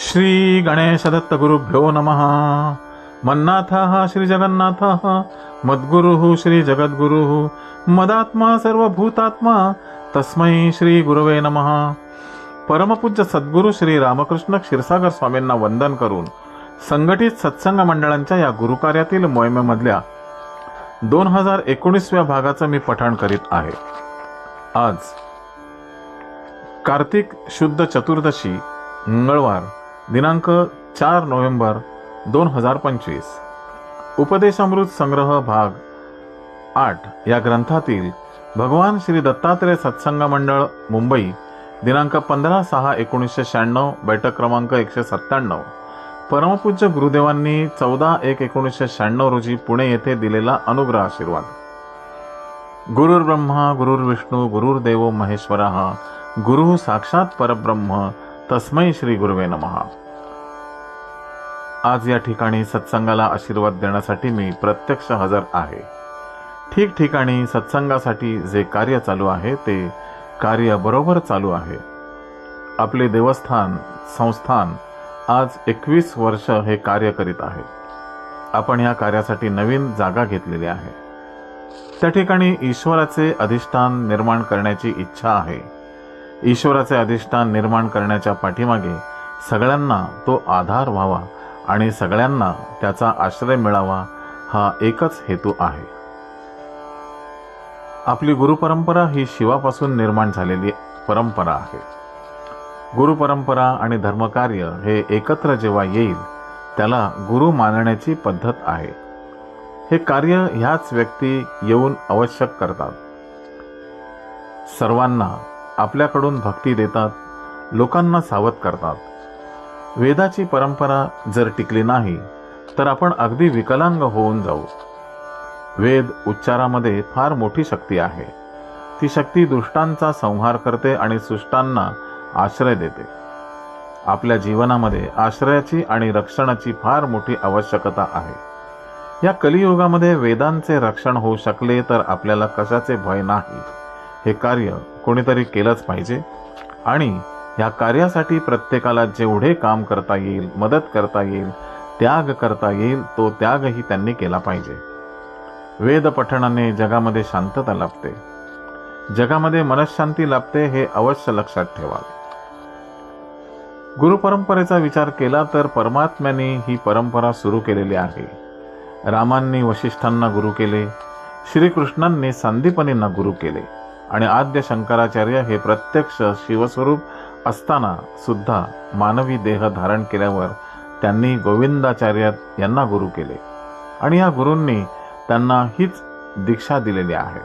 श्री गणेशदत्त गुरुभ्यो नमः। मन्नाथः श्री जगन्नाथः मद्गुरुः श्री जगद्गुरुः मदात्मा सर्वभूतात्मा तस्मै श्री गुरवे नमः। परमपूज्य सद्गुरू श्री रामकृष्ण क्षीरसागर स्वामींना वंदन करून संघटित सत्संग मंडळांच्या या गुरुकार्यातील मोहिमेमधल्या दोन हजार एकोणीसव्या भागाचं मी पठण करीत आहे. आज कार्तिक शुद्ध चतुर्दशी मंगळवार दिनांक चार नोव्हेंबर दोन हजार पंचवीस. उपदेशामृत संग्रह भाग आठ या ग्रंथातील भगवान श्री दत्तात्रय सत्संग मंडळ मुंबई दिनांक पंधरा सहा एकोणीसशे शहाण्णव बैठक क्रमांक एकशे सत्त्याण्णव. परमपूज्य गुरुदेवांनी चौदा एक एकोणीसशे शहाण्णव रोजी पुणे येथे दिलेला अनुग्रह आशीर्वाद. गुरुर्ब्रह्मा गुरुर्विष्णू गुरुर्देव महेश्वरा गुरु साक्षात परब्रह्म तस्मै श्री गुरुवे नमः. आज या ठिकाणी सत्संगाला आशीर्वाद देण्यासाठी मी प्रत्यक्ष हजर आहे. ठिकठिकाणी सत्संगासाठी जे कार्य चालू आहे ते कार्य बरोबर चालू आहे. आपले देवस्थान संस्थान आज एकवीस वर्ष हे कार्य करीत आहे. आपण या कार्यासाठी नवीन जागा घेतलेली आहे. त्या ठिकाणी ईश्वराचे अधिष्ठान निर्माण करण्याची इच्छा आहे. ईश्वराचे अधिष्ठान निर्माण करण्याच्या पाठीमागे सगळ्यांना तो आधार व्हावा आणि सगळ्यांना त्याचा आश्रय मिळावा हा एकच हेतू आहे. आपली गुरुपरंपरा ही शिवापासून निर्माण झालेली परंपरा आहे. गुरुपरंपरा आणि धर्मकार्य हे एकत्र जेव्हा येईल त्याला गुरु मानण्याची पद्धत आहे. हे कार्य ह्याच व्यक्ती येऊन आवश्यक करतात. सर्वांना आपल्याकडून भक्ती देतात लोकांना सावध करतात. वेदाची परंपरा जर टिकली नाही तर आपण अगदी विकलांग होऊन जाऊ. वेद उच्चारामध्ये फार मोठी शक्ती आहे. ती शक्ती दुष्टांचा संहार करते आणि सुष्टांना आश्रय देते. आपल्या जीवनामध्ये आश्रयाची आणि रक्षणाची फार मोठी आवश्यकता आहे. या कलियुगामध्ये वेदांचे रक्षण होऊ शकले तर आपल्याला कशाचे भय नाही. हे कार्य कोणीतरी केलंच पाहिजे. आणि या कार्यासाठी प्रत्येकाला जेवढे काम करता येईल मदत करता येईल त्याग करता येईल तो त्यागही त्यांनी केला पाहिजे. वेद पठणाने जगामध्ये शांतता लाभते. जगामध्ये मनशांती लाभते हे अवश्य लक्षात ठेवा गुरुपरंपरेचा विचार केला तर परमात्म्याने ही परंपरा सुरू केलेली आहे. रामांनी वशिष्ठांना गुरु केले श्रीकृष्णांनी सांदीपनींना गुरु केले. आणि आद्य शंकराचार्य हे प्रत्यक्ष शिवस्वरूप असताना सुद्धा मानवी देह धारण केल्यावर त्यांनी गोविंदाचार्य यांना गुरु केले. आणि या गुरूंनी त्यांना हीच दीक्षा दिलेली आहे.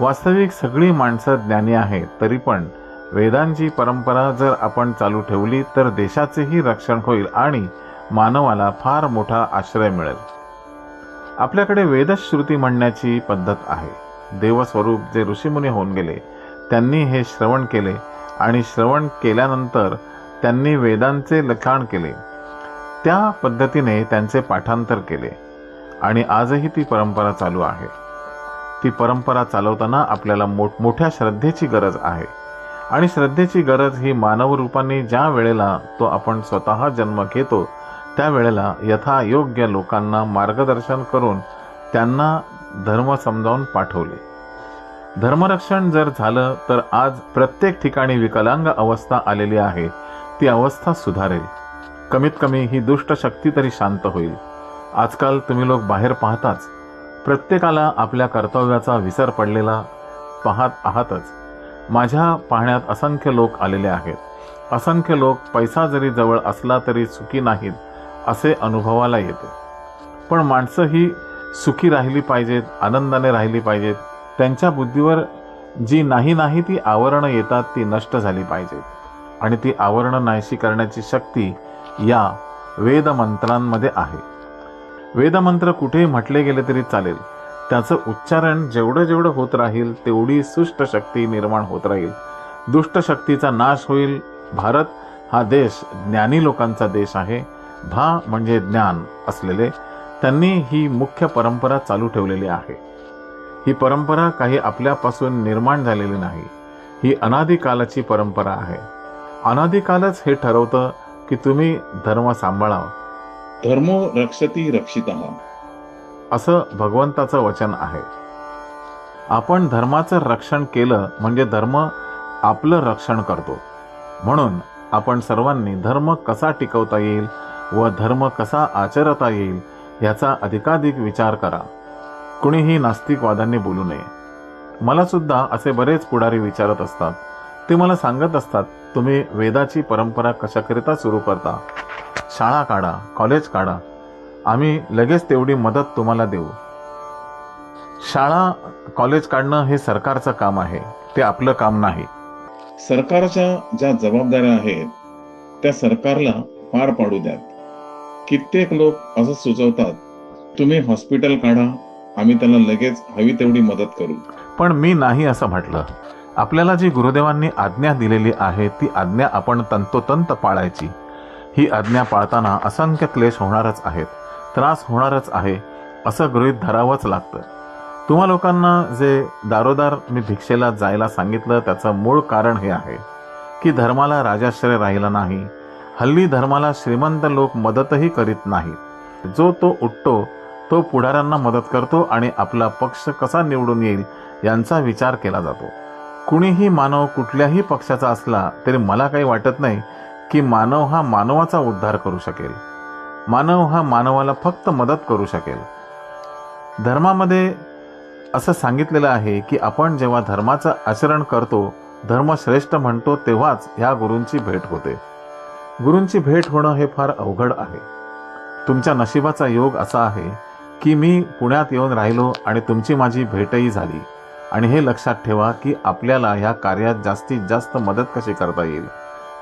वास्तविक सगळी माणसं ज्ञानी आहेत तरी पण वेदांची परंपरा जर आपण चालू ठेवली तर देशाचेही रक्षण होईल आणि मानवाला फार मोठा आश्रय मिळेल. आपल्याकडे वेदश्रुती म्हणण्याची पद्धत आहे. देवस्वरूप जे ऋषीमुनी होऊन गेले त्यांनी हे श्रवण केले आणि श्रवण केल्यानंतर त्यांनी वेदांचे लखाण केले. त्या पद्धतीने त्यांचे पाठांतर केले आणि आजही ती परंपरा चालू आहे. ती परंपरा चालवताना आपल्याला मोठमोठ्या श्रद्धेची गरज आहे आणि श्रद्धेची गरज ही मानव रूपाने ज्या वेळेला तो आपण स्वतः जन्म घेतो त्यावेळेला यथायोग्य लोकांना मार्गदर्शन करून त्यांना धर्म समजावून पाठवले. धर्मरक्षण जर झालं तर आज प्रत्येक ठिकाणी विकलांग अवस्था आलेली आहे. ती अवस्था सुधारेल. कमीत कमी ही दुष्ट शक्ती तरी शांत होईल. आजकाल तुम्ही लोक बाहेर पाहताच. प्रत्येकाला आपल्या कर्तव्याचा विसर पडलेला पाहत आहातच. माझ्या पाहण्यात असंख्य लोक आलेले आहेत. असंख्य लोक पैसा जरी जवळ असला तरी सुखी नाहीत असे अनुभवाला येते. पण माणसं ही सुखी राहिली पाहिजेत आनंदाने राहिली पाहिजेत. त्यांच्या बुद्धीवर जी नाही नाही ती आवरणं येतात ती नष्ट झाली पाहिजेत. आणि ती आवरणं नाहीशी करण्याची शक्ती या वेदमंत्रांमध्ये आहे. वेदमंत्र कुठेही म्हटले गेले तरी चालेल. त्याचं उच्चारण जेवढं जेवढं होत राहील तेवढी सुष्ट शक्ती निर्माण होत राहील. दुष्ट शक्तीचा नाश होईल. भारत हा देश ज्ञानी लोकांचा देश आहे. भा म्हणजे ज्ञान असलेले त्यांनी ही मुख्य परंपरा चालू ठेवलेली आहे. ही परंपरा काही आपल्यापासून निर्माण झालेली नाही. ही अनादिकालाची परंपरा आहे. अनादिकालच हे ठरवतं की तुम्ही धर्म सांभाळावा. धर्मो रक्षती रक्षितः असं भगवंताचं वचन आहे. आपण धर्माचं रक्षण केलं म्हणजे धर्म आपलं रक्षण करतो. म्हणून आपण सर्वांनी धर्म कसा टिकवता येईल व धर्म कसा आचरता येईल याचा अधिकाधिक विचार करा. कुणीही नास्तिकवादांनी बोलू नये. मला सुद्धा असे बरेच पुढारी विचारत असतात. ते मला सांगत असतात तुम्ही वेदाची परंपरा कशाकरिता सुरू करता? शाळा काढा कॉलेज काढा. आम्ही लगेच तेवढी मदत तुम्हाला देऊ. शाळा कॉलेज काढणं हे सरकारचं काम आहे. ते आपलं काम नाही. सरकारच्या ज्या जबाबदाऱ्या आहेत त्या सरकारला पार पाडू द्यात. कित्येक लोक असं सुचवतात तुम्ही हॉस्पिटल काढा आम्ही त्याला लगेच हवी तेवढी मदत करू. पण मी नाही असं म्हटलं. आपल्याला जी गुरुदेवांनी आज्ञा दिलेली आहे ती आज्ञा आपण तंतोतंत पाळायची. ही आज्ञा पाळताना असंख्य क्लेश होणारच आहेत त्रास होणारच आहे असं गृहीत धरावंच लागतं. तुम्हा लोकांना जे दारोदार मी भिक्षेला जायला सांगितलं त्याचं मूळ कारण हे आहे की धर्माला राजाश्रय राहिला नाही हल्ली धर्माला श्रीमंत लोक मदतही करीत नाहीत. जो तो उठतो तो पुढाऱ्यांना मदत करतो आणि आपला पक्ष कसा निवडून येईल यांचा विचार केला जातो. कुणीही मानव कुठल्याही पक्षाचा असला तरी मला काही वाटत नाही की मानव हा मानवाचा उद्धार करू शकेल. मानव हा मानवाला फक्त मदत करू शकेल. धर्मामध्ये असं सांगितलेलं आहे की आपण जेव्हा धर्माचं आचरण करतो धर्म श्रेष्ठ म्हणतो तेव्हाच ह्या गुरूंची भेट होते. गुरूंची भेट होणं हे फार अवघड आहे. तुमच्या नशिबाचा योग असा आहे की मी पुण्यात येऊन राहिलो आणि तुमची माझी भेटही झाली. आणि हे लक्षात ठेवा की आपल्याला ह्या कार्यात जास्तीत जास्त मदत कशी करता येईल.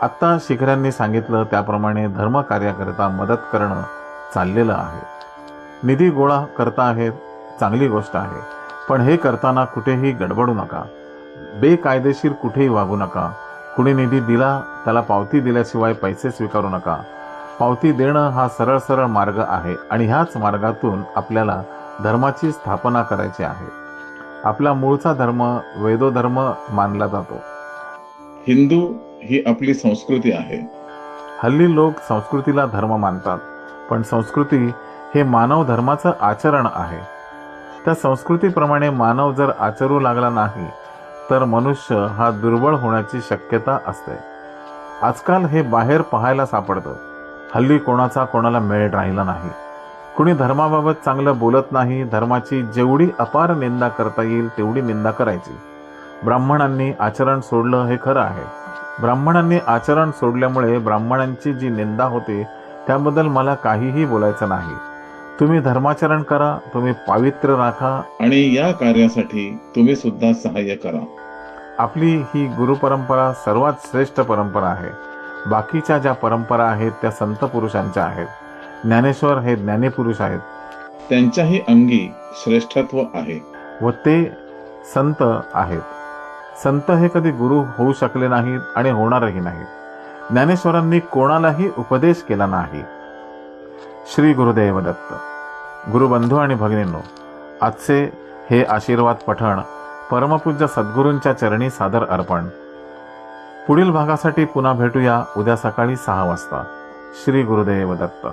आत्ता शिखरांनी सांगितलं त्याप्रमाणे धर्मकार्याकरिता मदत करणं चाललेलं आहे. निधी गोळा करता आहेत चांगली गोष्ट आहे. पण हे करताना कुठेही गडबडू नका. बेकायदेशीर कुठेही वागू नका. कुणी निधी दिला त्याला पावती दिल्याशिवाय पैसे स्वीकारू नका. पावती देणं हा सरळ सरळ मार्ग आहे आणि ह्याच मार्गातून आपल्याला धर्माची स्थापना करायची आहे. आपला मूळचा धर्म वेदोधर्म मानला जातो. हिंदू ही आपली संस्कृती आहे. हल्ली लोक संस्कृतीला धर्म मानतात पण संस्कृती हे मानव धर्माचं आचरण आहे. त्या संस्कृतीप्रमाणे मानव जर आचरू लागला नाही तर मनुष्य हा दुर्बळ होण्याची शक्यता असते. आजकाल हे बाहेर पाहायला सापडतं. हल्ली कोणाचा कोणाला मेळ राहिला नाही. कुणी धर्माबाबत चांगलं बोलत नाही धर्माची जेवढी अपार निंदा करता येईल तेवढी निंदा करायची. ब्राह्मणांनी आचरण सोडलं हे खरं आहे. ब्राह्मणांनी आचरण सोडल्यामुळे ब्राह्मणांची जी निंदा होते त्याबद्दल मला काहीही बोलायचं नाही. तुम्ही धर्माचरण करा तुम्ही पावित्र्य राखा. आणि या कार्यासाठी तुम्ही सुद्धा सहाय्य करा. आपली ही गुरुपरंपरा सर्वात श्रेष्ठ परंपरा आहे. बाकीच्या ज्या परंपरा आहेत त्या संत पुरुषांच्या आहेत. ज्ञानेश्वर हे ज्ञानीपुरुष आहेत. त्यांच्याही अंगी श्रेष्ठत्व आहे. व ते संत आहेत. संत हे कधी गुरु होऊ शकले नाहीत आणि होणारही नाहीत. ज्ञानेश्वरांनी कोणालाही उपदेश केला नाही. श्री गुरुदेव दत्त गुरुबंधू आणि भगिनींनो आजचे हे आशीर्वाद पठण परमपूज्य सद्गुरूंच्या चरणी सादर अर्पण. पुढील भागासाठी पुन्हा भेटूया उद्या सकाळी सहा वाजता. श्री गुरुदेव दत्त.